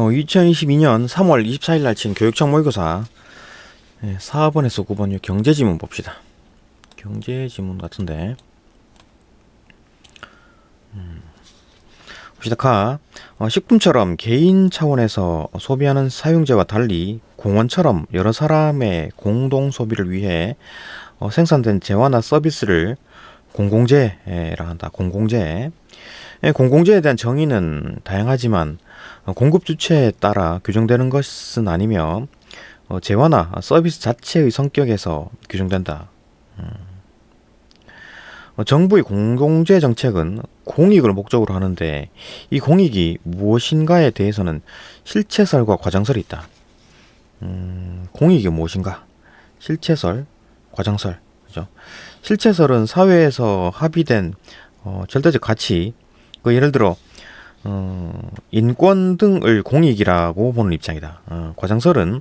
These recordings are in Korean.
2022년 3월 24일 날 친 교육청 모의고사 예, 4번에서 9번 요 경제지문 봅시다. 경제지문 같은데 음, 봅시다. 가 어, 식품처럼 개인 차원에서 소비하는 사용자와 달리 공원처럼 여러 사람의 공동 소비를 위해 어, 생산된 재화나 서비스를 공공재라 한다. 공공재. 예, 공공재에 대한 정의는 다양하지만 어, 공급 주체에 따라 규정되는 것은 아니며 어, 재화나 서비스 자체의 성격에서 규정된다. 음. 어, 정부의 공공재 정책은 공익을 목적으로 하는데 이 공익이 무엇인가에 대해서는 실체설과 과장설이 있다. 음, 공익이 무엇인가? 실체설, 과장설, 그죠? 실체설은 사회에서 합의된 어, 절대적 가치, 그 예를 들어 어, 인권 등을 공익이라고 보는 입장이다. 어, 과장설은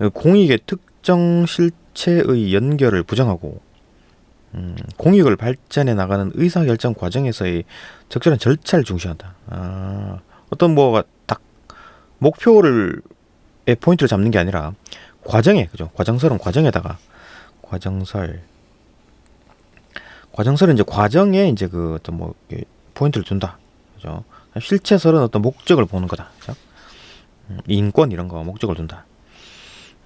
어, 공익의 특정 실체의 연결을 부정하고 음, 공익을 발전해 나가는 의사결정 과정에서의 적절한 절차를 중시한다. 아, 어떤 뭐가 딱 목표를 에 포인트를 잡는 게 아니라 과정에 그죠? 과정설은 과정에다가 과정설 과정설은 이제 과정에 이제 그 어떤 뭐 포인트를 둔다. 그죠? 실체설은 어떤 목적을 보는 거다. 그죠? 음, 인권 이런 거 목적을 둔다.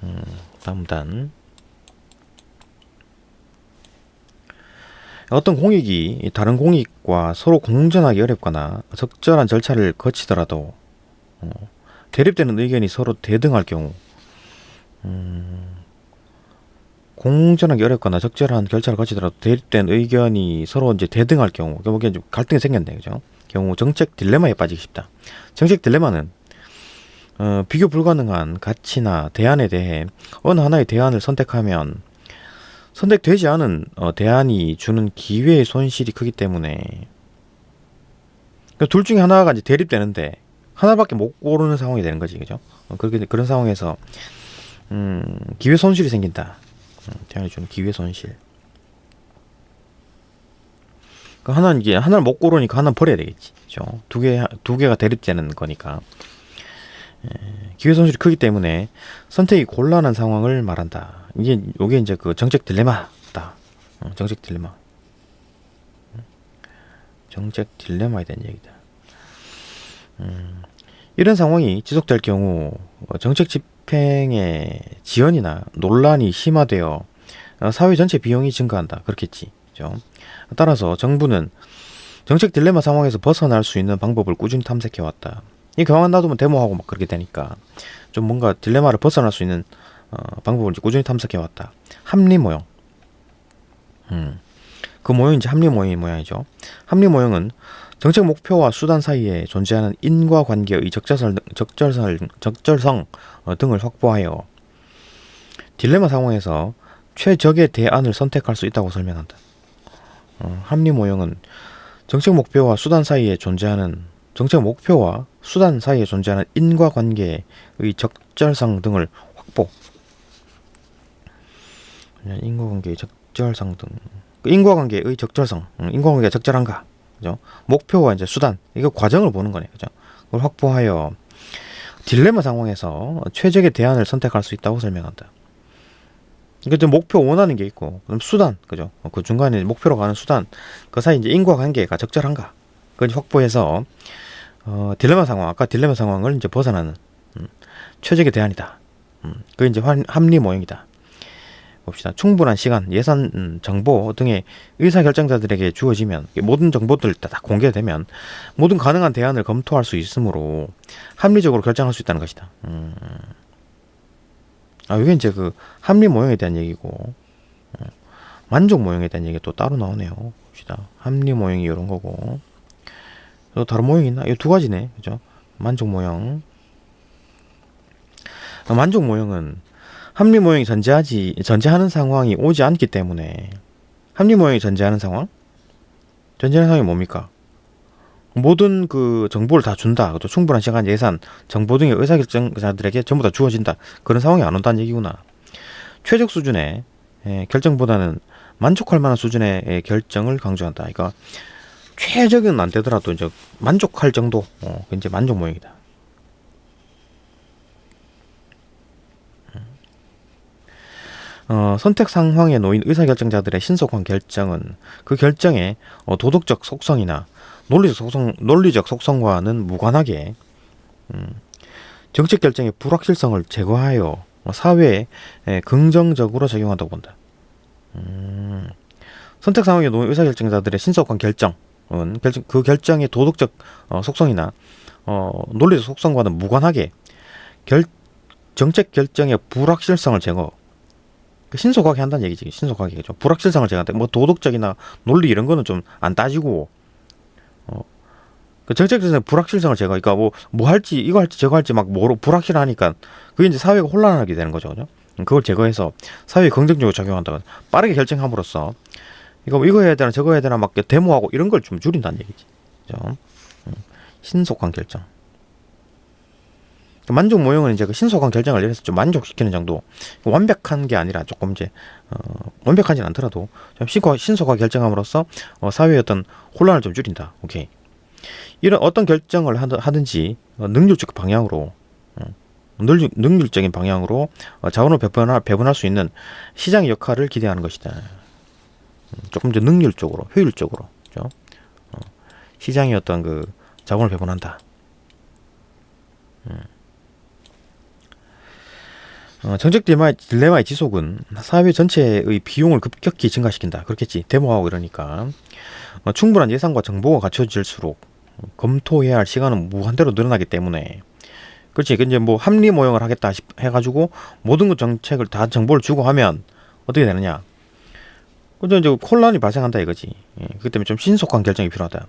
음, 다음 단. 어떤 공익이 다른 공익과 서로 공존하기 어렵거나 적절한 절차를 거치더라도 어, 대립되는 의견이 서로 대등할 경우 음, 공존하기 어렵거나 적절한 절차를 거치더라도 대립된 의견이 서로 이제 대등할 경우 결국에 갈등이 생겼네 그죠? 경우 정책 딜레마에 빠지기 쉽다. 정책 딜레마는 어, 비교 불가능한 가치나 대안에 대해 어느 하나의 대안을 선택하면 선택되지 않은 어, 대안이 주는 기회의 손실이 크기 때문에 그러니까 둘 중에 하나가 이제 대립되는데 하나밖에 못 고르는 상황이 되는 거지, 그죠? 어, 그렇게 그런 상황에서 음, 기회 손실이 생긴다. 음, 대안이 주는 기회 손실. 그 하나는 이게 하나를 못 고르니까 하나 는 버려야 되겠지, 그죠? 두 개, 두 개가 대립되는 거니까. 에, 기회 손실이 크기 때문에 선택이 곤란한 상황을 말한다. 이게 요게 이제 그 정책 딜레마다. 어, 정책 딜레마. 음, 정책 딜레마에 대한 얘기다. 음, 이런 상황이 지속될 경우 어, 정책 집행의 지연이나 논란이 심화되어 어, 사회 전체 비용이 증가한다. 그렇겠지. 그죠? 따라서 정부는 정책 딜레마 상황에서 벗어날 수 있는 방법을 꾸준히 탐색해 왔다. 이 경황 놔두면 데모하고 막 그렇게 되니까 좀 뭔가 딜레마를 벗어날 수 있는 어, 방법을 이제 꾸준히 탐색해 왔다. 합리 모형. 음. 그 모형이 이제 합리 모형의 모양이죠. 합리 모형은 정책 목표와 수단 사이에 존재하는 인과 관계의 적절성, 적절성, 적절성 어, 등을 확보하여 딜레마 상황에서 최적의 대안을 선택할 수 있다고 설명한다. 어, 합리 모형은 정책 목표와 수단 사이에 존재하는 정책 목표와 수단 사이에 존재하는 인과 관계의 적절성 등을 확보. 인과 관계의 적절성 등. 그 인과 관계의 적절성, 음, 인과 관계가 적절한가? 그죠? 목표와 이제 수단, 이거 과정을 보는 거네, 그죠? 그걸 확보하여 딜레마 상황에서 최적의 대안을 선택할 수 있다고 설명한다. 그러니까 목표 원하는 게 있고, 그럼 수단, 그죠? 그 중간에 목표로 가는 수단, 그 사이 이제 인과 관계가 적절한가? 그걸 확보해서 어, 딜레마 상황, 아까 딜레마 상황을 이제 벗어나는 음, 최적의 대안이다. 음, 그게 이제 환, 합리 모형이다. 봅시다. 충분한 시간, 예산, 음, 정보 등의 의사 결정자들에게 주어지면 모든 정보들 다 공개되면 모든 가능한 대안을 검토할 수 있으므로 합리적으로 결정할 수 있다는 것이다. 음. 아, 이게 이제 그 합리 모형에 대한 얘기고 어, 만족 모형에 대한 얘기가 또 따로 나오네요. 봅시다. 합리 모형이 이런 거고 또 다른 모형이 있나? 이 두 가지네. 그죠? 만족 모형. 아, 만족 모형은 합리 모형이 전제하지 전제하는 상황이 오지 않기 때문에 합리 모형이 전제하는 상황? 전제하는 상황이 뭡니까? 모든 그 정보를 다 준다. 그죠? 충분한 시간, 예산, 정보 등의 의사결정자들에게 전부 다 주어진다. 그런 상황이 안 온다는 얘기구나. 최적 수준의 예, 결정보다는 만족할 만한 수준의 예, 결정을 강조한다. 그러니까 최적은 안 되더라도 이제 만족할 정도, 어, 이제 만족 모형이다. 음. 어, 선택 상황에 놓인 의사결정자들의 신속한 결정은 그 결정에 어, 도덕적 속성이나 논리적 속성, 논리적 속성과는 무관하게 음, 정책 결정의 불확실성을 제거하여 사회에 에, 긍정적으로 적용한다고 본다. 음, 선택 상황에 놓인 의사결정자들의 신속한 결정은 결정, 그 결정의 도덕적 어, 속성이나 어, 논리적 속성과는 무관하게 결, 정책 결정의 불확실성을 제거 그 신속하게 한다는 얘기지. 신속하게 좀 불확실성을 제거한다. 뭐 도덕적이나 논리 이런 거는 좀 안 따지고 어, 그 정책 결정의 불확실성을 제거 그러니까 뭐 뭐 할지 이거 할지 저거 할지 막 뭐로 불확실하니까 그게 이제 사회가 혼란하게 되는 거죠 그죠? 그걸 제거해서 사회에 긍정적으로 작용한다 빠르게 결정함으로써 이거 뭐 이거 해야 되나 저거 해야 되나 막 데모하고 이런 걸 좀 줄인다는 얘기지 그죠? 음, 신속한 결정. 만족 모형은 이제 그 신속한 결정을 내려서 좀 만족시키는 정도 완벽한 게 아니라 조금 이제 어, 완벽하진 않더라도 좀 신속하, 신속하게 결정함으로써 어, 사회의 어떤 혼란을 좀 줄인다. 오케이 이런 어떤 결정을 하든, 하든지 어, 능률적 방향으로 어, 능률, 능률적인 방향으로 어, 자원을 배분할, 배분할 수 있는 시장의 역할을 기대하는 것이다 음, 조금 더 능률적으로 효율적으로 그죠? 어, 시장의 어떤 그 자원을 배분한다 음. 어, 정책 딜레마, 딜레마의 지속은 사회 전체의 비용을 급격히 증가시킨다. 그렇겠지. 데모하고 이러니까. 어, 충분한 예산과 정보가 갖춰질수록 검토해야 할 시간은 무한대로 늘어나기 때문에 그렇지. 이제 뭐 합리 모형을 하겠다 싶- 해가지고 모든 것 정책을 다 정보를 주고 하면 어떻게 되느냐. 그죠. 이제 혼란이 발생한다 이거지. 예, 그렇기 때문에 좀 신속한 결정이 필요하다.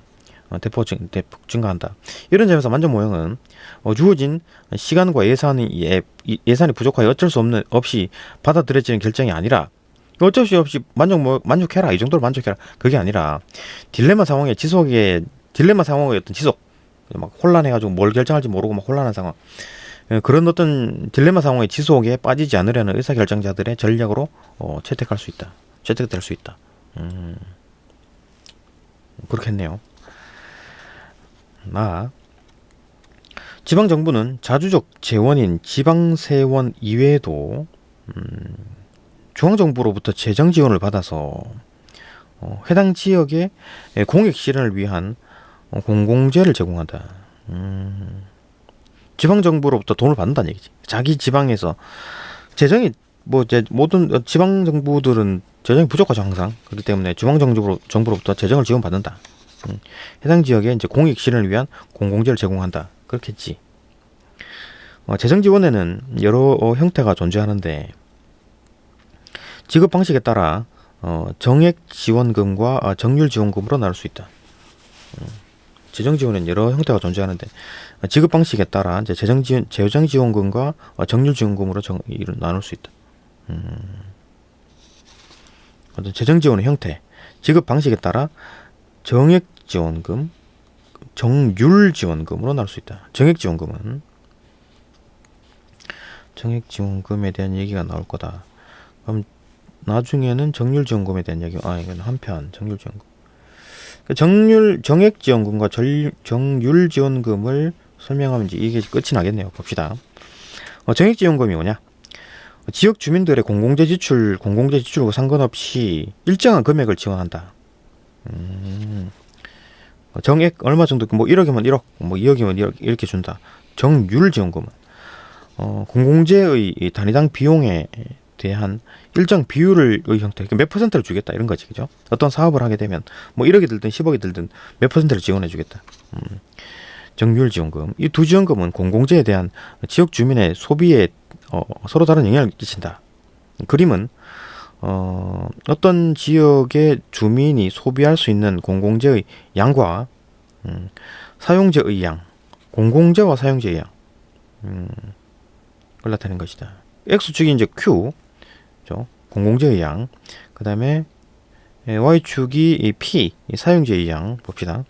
어, 대폭, 증, 대폭 증가한다. 이런 점에서 만족 모형은 어, 주어진 시간과 예산이 예, 이- 예산이 부족하여 어쩔 수 없는 없이 받아들여지는 결정이 아니라 어쩔 수 없이 만족 모 만족해라. 이 정도로 만족해라. 그게 아니라 딜레마 상황의 지속에 딜레마 상황의 어떤 지속 막 혼란해가지고 뭘 결정할지 모르고 막 혼란한 상황. 예, 그런 어떤 딜레마 상황의 지속에 빠지지 않으려는 의사결정자들의 전략으로 어, 채택할 수 있다. 채택될 수 있다. 음, 그렇겠네요 나 지방 정부는 자주적 재원인 지방세원 이외에도 음, 중앙 정부로부터 재정 지원을 받아서 어, 해당 지역의 예, 공익 실현을 위한 어, 공공재를 제공한다. 음, 지방 정부로부터 돈을 받는다는 얘기지. 자기 지방에서 재정이 뭐 이제 모든 어, 지방 정부들은 재정이 부족하죠 항상. 그렇기 때문에 중앙 정부로 정부로부터 재정을 지원받는다. 음, 해당 지역에 이제 공익 실현을 위한 공공재를 제공한다. 그렇겠지. 어, 재정 지원에는 여러 어, 형태가 존재하는데 지급 방식에 따라 어, 정액 지원금과 어, 정률 지원금으로 나눌 수 있다. 음, 재정 지원은 여러 형태가 존재하는데 어, 지급 방식에 따라 이제 재정 지원 재정 지원금과 어, 정률 지원금으로 정, 이를 나눌 수 있다. 음, 어떤 재정 지원의 형태, 지급 방식에 따라 정액 지원금, 정률 지원금으로 나눌 수 있다. 정액 지원금은 정액 지원금에 대한 얘기가 나올 거다. 그럼 나중에는 정률 지원금에 대한 얘기. 아 이건 한편 정률 지원금. 그 정률 정액 지원금과 절, 정률 지원금을 설명하면 이제 이게 끝이 나겠네요. 봅시다. 어, 정액 지원금이 뭐냐? 지역 주민들의 공공재 지출, 공공재 지출과 상관없이 일정한 금액을 지원한다. 음, 어, 정액 얼마 정도, 뭐 1억이면 1억, 뭐 2억이면 2억 이렇게 준다. 정률 지원금은 어, 공공재의 이 단위당 비용에 대한 일정 비율을 의 형태, 그러니까 몇 퍼센트를 주겠다 이런 거지, 그죠? 어떤 사업을 하게 되면 뭐 1억이 들든 10억이 들든 몇 퍼센트를 지원해 주겠다. 음, 정률 지원금. 이 두 지원금은 공공재에 대한 지역 주민의 소비에 어, 서로 다른 영향을 끼친다. 그림은 어, 어떤 지역의 주민이 소비할 수 있는 공공재의 양과 음, 사용재의 양, 공공재와 사용재의 양, 음, 걸 나타낸 것이다. X축이 이제 Q, 죠 공공재의 양, 그 다음에 Y축이 이 P, 이 사용재의 양 봅시다.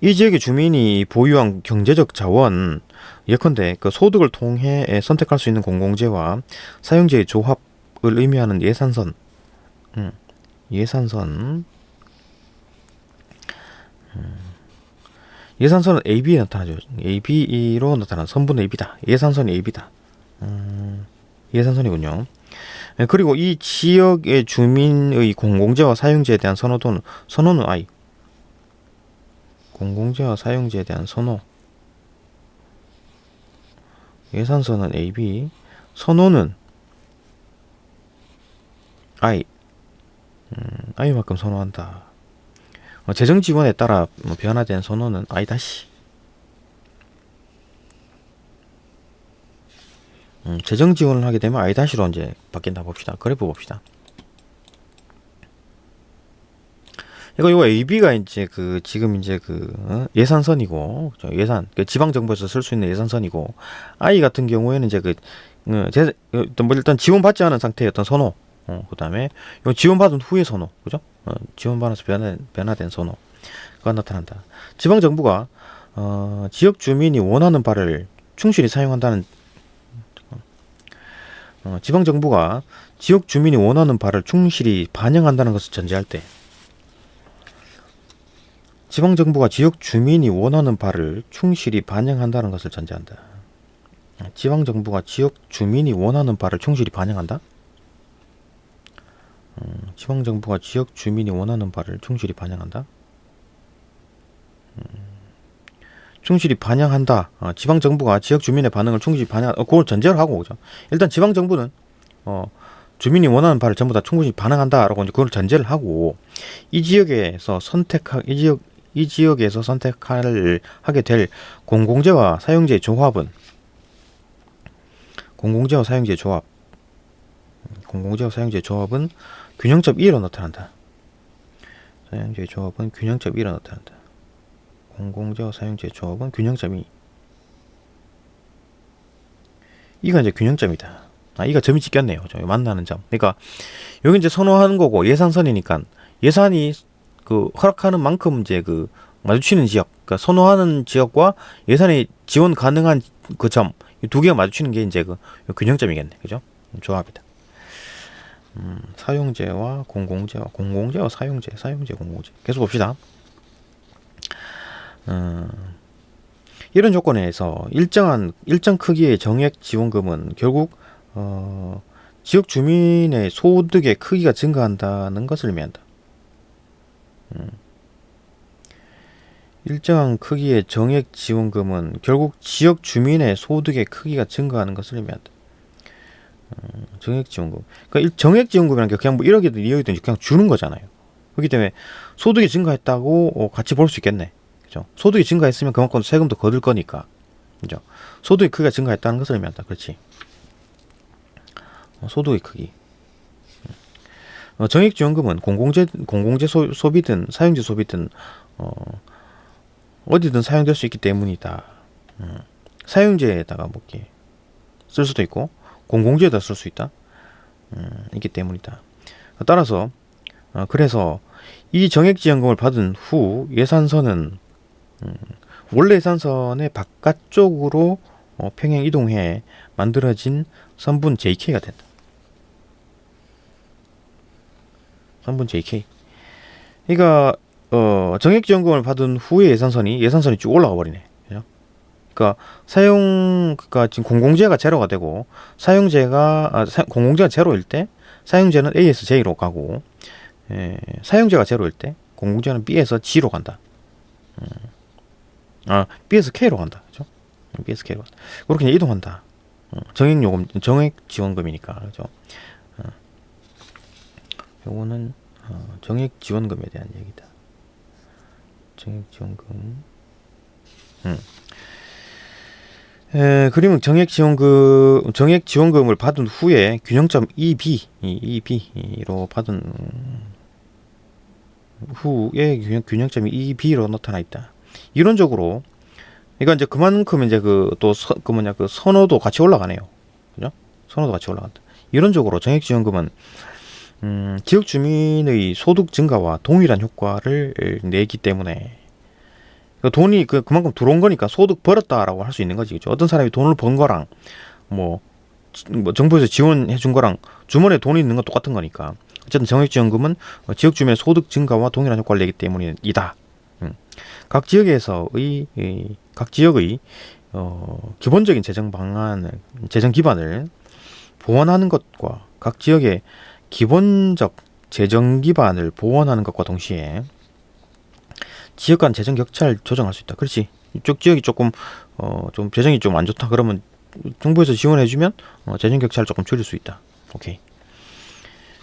이 지역의 주민이 보유한 경제적 자원, 예컨대 그 소득을 통해 선택할 수 있는 공공재와 사용재의 조합을 의미하는 예산선, 음, 예산선, 음, 예산선은 AB에 나타나죠. AB로 나타나는 선분 AB다. 예산선이 AB다. 음, 예산선이군요. 예, 그리고 이 지역의 주민의 공공재와 사용지에 대한 선호도는 선호는 I. 공공재와 사용지에 대한 선호. 예산서는 AB. 선호는 I. 음, I만큼 선호한다. 어, 재정 지원에 따라 뭐 변화된 선호는 I 다시. 음, 재정 지원을 하게 되면 I 다시로 이제 바뀐다 봅시다. 그래프 봅시다. 이거 이거 AB가 이제 그 지금 이제 그 어? 예산선이고? 예산 그 지방 정부에서 쓸 수 있는 예산선이고 I 같은 경우에는 이제 그 어, 제, 어, 뭐 일단 지원 받지 않은 상태의 어떤 선호 어, 그 다음에 요 지원받은 후의 선호 그죠? 어, 지원받아서 변화, 변화된 선호가 나타난다. 지방 정부가 어, 지역 주민이 원하는 바를 충실히 사용한다는 어, 지방 정부가 지역 주민이 원하는 바를 충실히 반영한다는 것을 전제할 때 지방 정부가 지역 주민이 원하는 바를 충실히 반영한다는 것을 전제한다. 지방 정부가 지역 주민이 원하는 바를 충실히 반영한다. 음, 지방 정부가 지역 주민이 원하는 바를 충실히 반영한다. 음, 충실히 반영한다. 어, 지방 정부가 지역 주민의 반응을 충실히 반영. 어, 그걸 전제로 하고 오죠. 일단 지방 정부는 어, 주민이 원하는 바를 전부 다 충분히 반영한다라고 이제 그걸 전제를 하고 이 지역에서 선택하 이 지역 이 지역에서 선택할 하게 될 공공재와 사용재의 조합은 공공재와 사용재의 조합 공공재와 사용재의 조합은 균형점 2로 나타난다. 사용재의 조합은 균형점 2로 나타난다. 공공재와 사용재의 조합은 균형점 2. 이가 이제 균형점이다. 아, 이가 점이 찍혔네요. 저 만나는 점. 그러니까 여기 이제 선호하는 거고 예산선이니까 예산이 그 허락하는 만큼 이제 그 마주치는 지역, 그러니까 선호하는 지역과 예산이 지원 가능한 그 점, 이 두 개가 마주치는 게 이제 그 균형점이겠네, 그죠? 조합이다. 음, 사용제와 공공제와 공공제와 사용제, 사용제, 공공제. 계속 봅시다. 음, 이런 조건에서 일정한 일정 크기의 정액 지원금은 결국 어, 지역 주민의 소득의 크기가 증가한다는 것을 의미한다. 음. 일정한 크기의 정액 지원금은 결국 지역 주민의 소득의 크기가 증가하는 것을 의미한다. 음, 정액 지원금. 그러니까 정액 지원금이라는 게 그냥 뭐 1억이든 2억이든 그냥 주는 거잖아요. 그렇기 때문에 소득이 증가했다고 어, 같이 볼 수 있겠네. 그죠? 소득이 증가했으면 그만큼 세금도 거둘 거니까. 그죠? 소득의 크기가 증가했다는 것을 의미한다. 그렇지? 어, 소득의 크기. 어, 정액지원금은 공공재 공공재 소, 소비든 사용재 소비든 어, 어디든 사용될 수 있기 때문이다. 음, 사용재에다가 뭐게 쓸 수도 있고 공공재에다 쓸 수 있다. 음, 있기 때문이다. 따라서 어, 그래서 이 정액지원금을 받은 후 예산선은 음, 원래 예산선의 바깥쪽으로 어, 평행 이동해 만들어진 선분 JK가 된다. 선분 JK. 그러니까 어, 정액지원금을 받은 후에 예산선이 예산선이 쭉 올라가 버리네. 그러니까 사용 그러니까 지금 공공재가 제로가 되고 사용재가 아, 사, 공공재가 제로일 때 사용재는 A에서 J로 가고 예, 사용재가 제로일 때 공공재는 B에서 G로 간다. 음. 아 B에서 K로 간다. 그죠? B에서 K로 간다. 그렇게 이동한다. 어, 정액 요금 정액 지원금이니까 그죠? 요거는 어, 정액 지원금에 대한 얘기다. 정액 지원금. 음. 에, 그러면 정액 지원금 정액 지원금을 받은 후에 균형점 EB EB로 받은 후에 균형, 균형점이 EB로 나타나 있다. 이론적으로 그러니까 이제 그만큼 이제 그 또 그 뭐냐 그 선호도 같이 올라가네요. 그죠? 선호도 같이 올라간다. 이론적으로 정액 지원금은 음, 지역 주민의 소득 증가와 동일한 효과를 내기 때문에 그 돈이 그 그만큼 들어온 거니까 소득 벌었다라고 할 수 있는 거지 그죠? 어떤 사람이 돈을 번 거랑 뭐, 뭐 정부에서 지원해 준 거랑 주머니에 돈이 있는 건 똑같은 거니까 어쨌든 정액지원금은 지역 주민의 소득 증가와 동일한 효과를 내기 때문이다. 음. 각 지역에서의 각 지역의 어, 기본적인 재정 방안을 재정 기반을 보완하는 것과 각 지역의 기본적 재정 기반을 보완하는 것과 동시에 지역 간 재정 격차를 조정할 수 있다. 그렇지. 이쪽 지역이 조금 어 좀 재정이 좀 안 좋다. 그러면 정부에서 지원해주면 어, 재정 격차를 조금 줄일 수 있다. 오케이.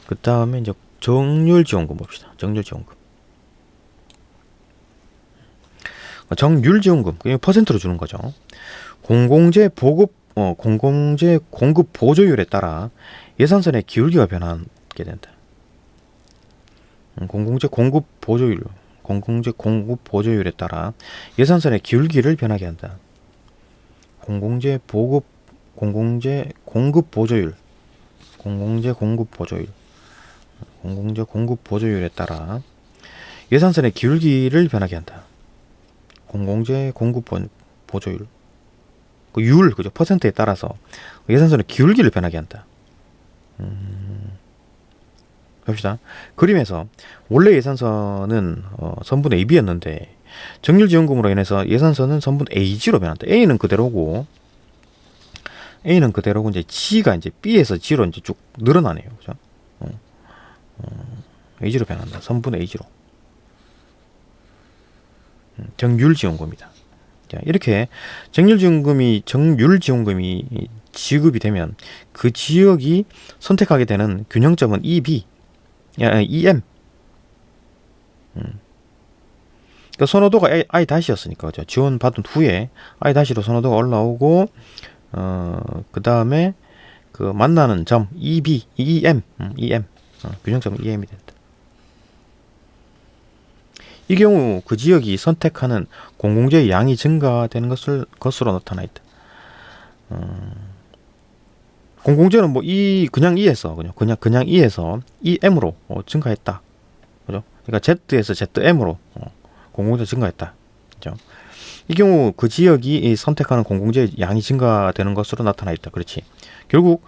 그 다음에 이제 정률 지원금 봅시다. 정률 지원금. 어, 정률 지원금, 그게 퍼센트로 주는 거죠. 공공재 보급, 어, 공공재 공급 보조율에 따라 예산선의 기울기가 변하게 된다. 음, 공공재 공급 보조율, 공공재 공급 보조율에 따라 예산선의 기울기를 변하게 한다. 공공재 보급, 공공재 공급 보조율, 공공재 공급 보조율, 공공재 공급 보조율에 따라 예산선의 기울기를 변하게 한다. 공공재 공급 보- 보조율, 그 율, 그죠? 퍼센트에 따라서 예산선의 기울기를 변하게 한다. 음, 봅시다. 그림에서 원래 예산선은 어, 선분 AB였는데 정률지원금으로 인해서 예산선은 선분 AG로 변한다. A는 그대로고 A는 그대로고 이제 G가 이제 B에서 G로 이제 쭉 늘어나네요. 그죠? 어, 어, AG로 변한다. 선분 AG로. 음, 정률지원금이다. 자, 이렇게 정률지원금이 정률지원금이 지급이 되면 그 지역이 선택하게 되는 균형점은 EB, 야, EM. 음. 그 선호도가 I, I 다시였으니까 그죠? 지원 받은 후에 I 다시로 선호도가 올라오고 어 그 다음에 그 만나는 점 EB, EM, 음, EM 어, 균형점 EM이 된다. 이 경우 그 지역이 선택하는 공공재의 양이 증가되는 것을 것으로 나타나 있다. 어, 공공재는 뭐 이 그냥 이에서 그냥 그냥 그냥 이에서 EM으로 어, 증가했다. 그죠? 그러니까 Z에서 ZM으로 어, 공공재 증가했다. 그죠? 이 경우 그 지역이 이 선택하는 공공재 양이 증가되는 것으로 나타나 있다. 그렇지. 결국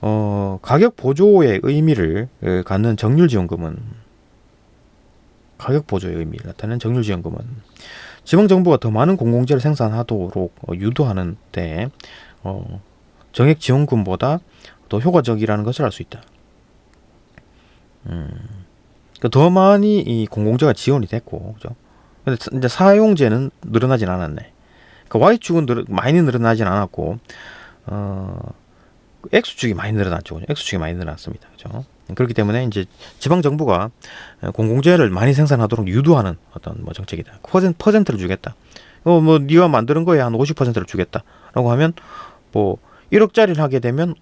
어, 가격 보조의 의미를 에, 갖는 정률 지원금은 가격 보조의 의미를 나타내는 정률 지원금은 지방 정부가 더 많은 공공재를 생산하도록 어, 유도하는 데 어, 정액 지원금보다 더 효과적이라는 것을 알 수 있다. 음, 그러니까 더 많이 이 공공재가 지원이 됐고, 그죠? 근데 사- 이제 사용재는 늘어나진 않았네. 그러니까 Y축은 늘, 많이 늘어나진 않았고, 어, X축이 많이 늘어났죠. 그죠? X축이 많이 늘어났습니다. 그죠? 그렇기 때문에 이제 지방 정부가 공공재를 많이 생산하도록 유도하는 어떤 뭐 정책이다. 퍼센, 퍼센트를 주겠다. 어, 뭐 네가 만드는 거에 한 50%를 주겠다 라고 하면 뭐 1억짜리를 하게 되면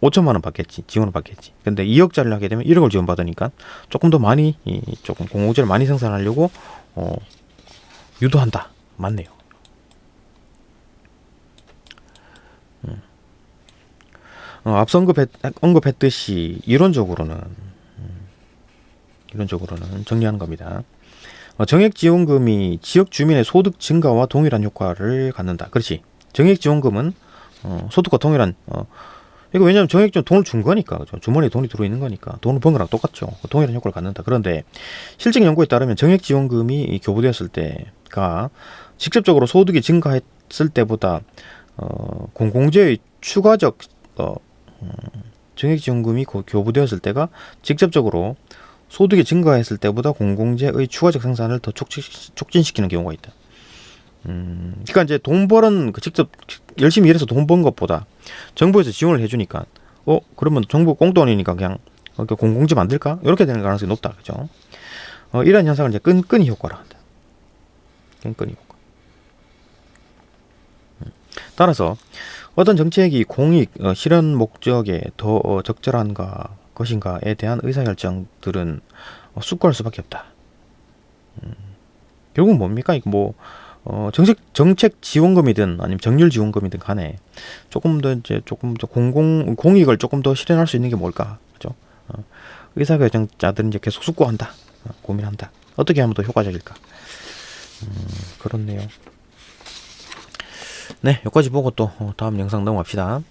5천만 원 받겠지 지원을 받겠지. 근데 2억짜리를 하게 되면 1억을 지원받으니까 조금 더 많이 이 조금 공공재를 많이 생산하려고 어 유도한다. 맞네요. 음. 어, 앞서 언급했, 언급했듯이 이론적으로는 음, 이론적으로는 정리하는 겁니다. 어, 정액 지원금이 지역 주민의 소득 증가와 동일한 효과를 갖는다. 그렇지. 정액 지원금은 어, 소득과 동일한 어, 이거 왜냐하면 정액적 돈을 준 거니까 그죠? 주머니에 돈이 들어 있는 거니까 돈을 번 거랑 똑같죠. 동일한 효과를 갖는다. 그런데 실증 연구에 따르면 정액 지원금이 이 교부되었을 때가 직접적으로 소득이 증가했을 때보다 어, 공공재의 추가적 어, 음, 정액 지원금이 고- 교부되었을 때가 직접적으로 소득이 증가했을 때보다 공공재의 추가적 생산을 더 촉진, 촉진시키는 경우가 있다. 음, 그러니까 이제 돈 벌은 그 직접 열심히 일해서 돈 번 것보다 정부에서 지원을 해주니까 어 그러면 정부 꽁돈이니까 그냥 어, 그 공공재 만들까 이렇게 되는 가능성이 높다 그죠? 어, 이런 현상을 이제 끈끈이 효과라 한다. 끈끈이 효과. 음, 따라서 어떤 정책이 공익 어, 실현 목적에 더 어, 적절한가 것인가에 대한 의사결정들은 어, 숙고할 수밖에 없다. 음, 결국 뭡니까? 이거 뭐 어, 정책 정책 지원금이든 아니면 정률 지원금이든 간에 조금 더 이제 조금 더 공공 공익을 조금 더 실현할 수 있는 게 뭘까? 그죠? 어, 의사결정자들은 이제 계속 숙고한다, 어, 고민한다. 어떻게 하면 더 효과적일까? 음, 그렇네요. 네, 여기까지 보고 또 어, 다음 영상 넘어갑시다.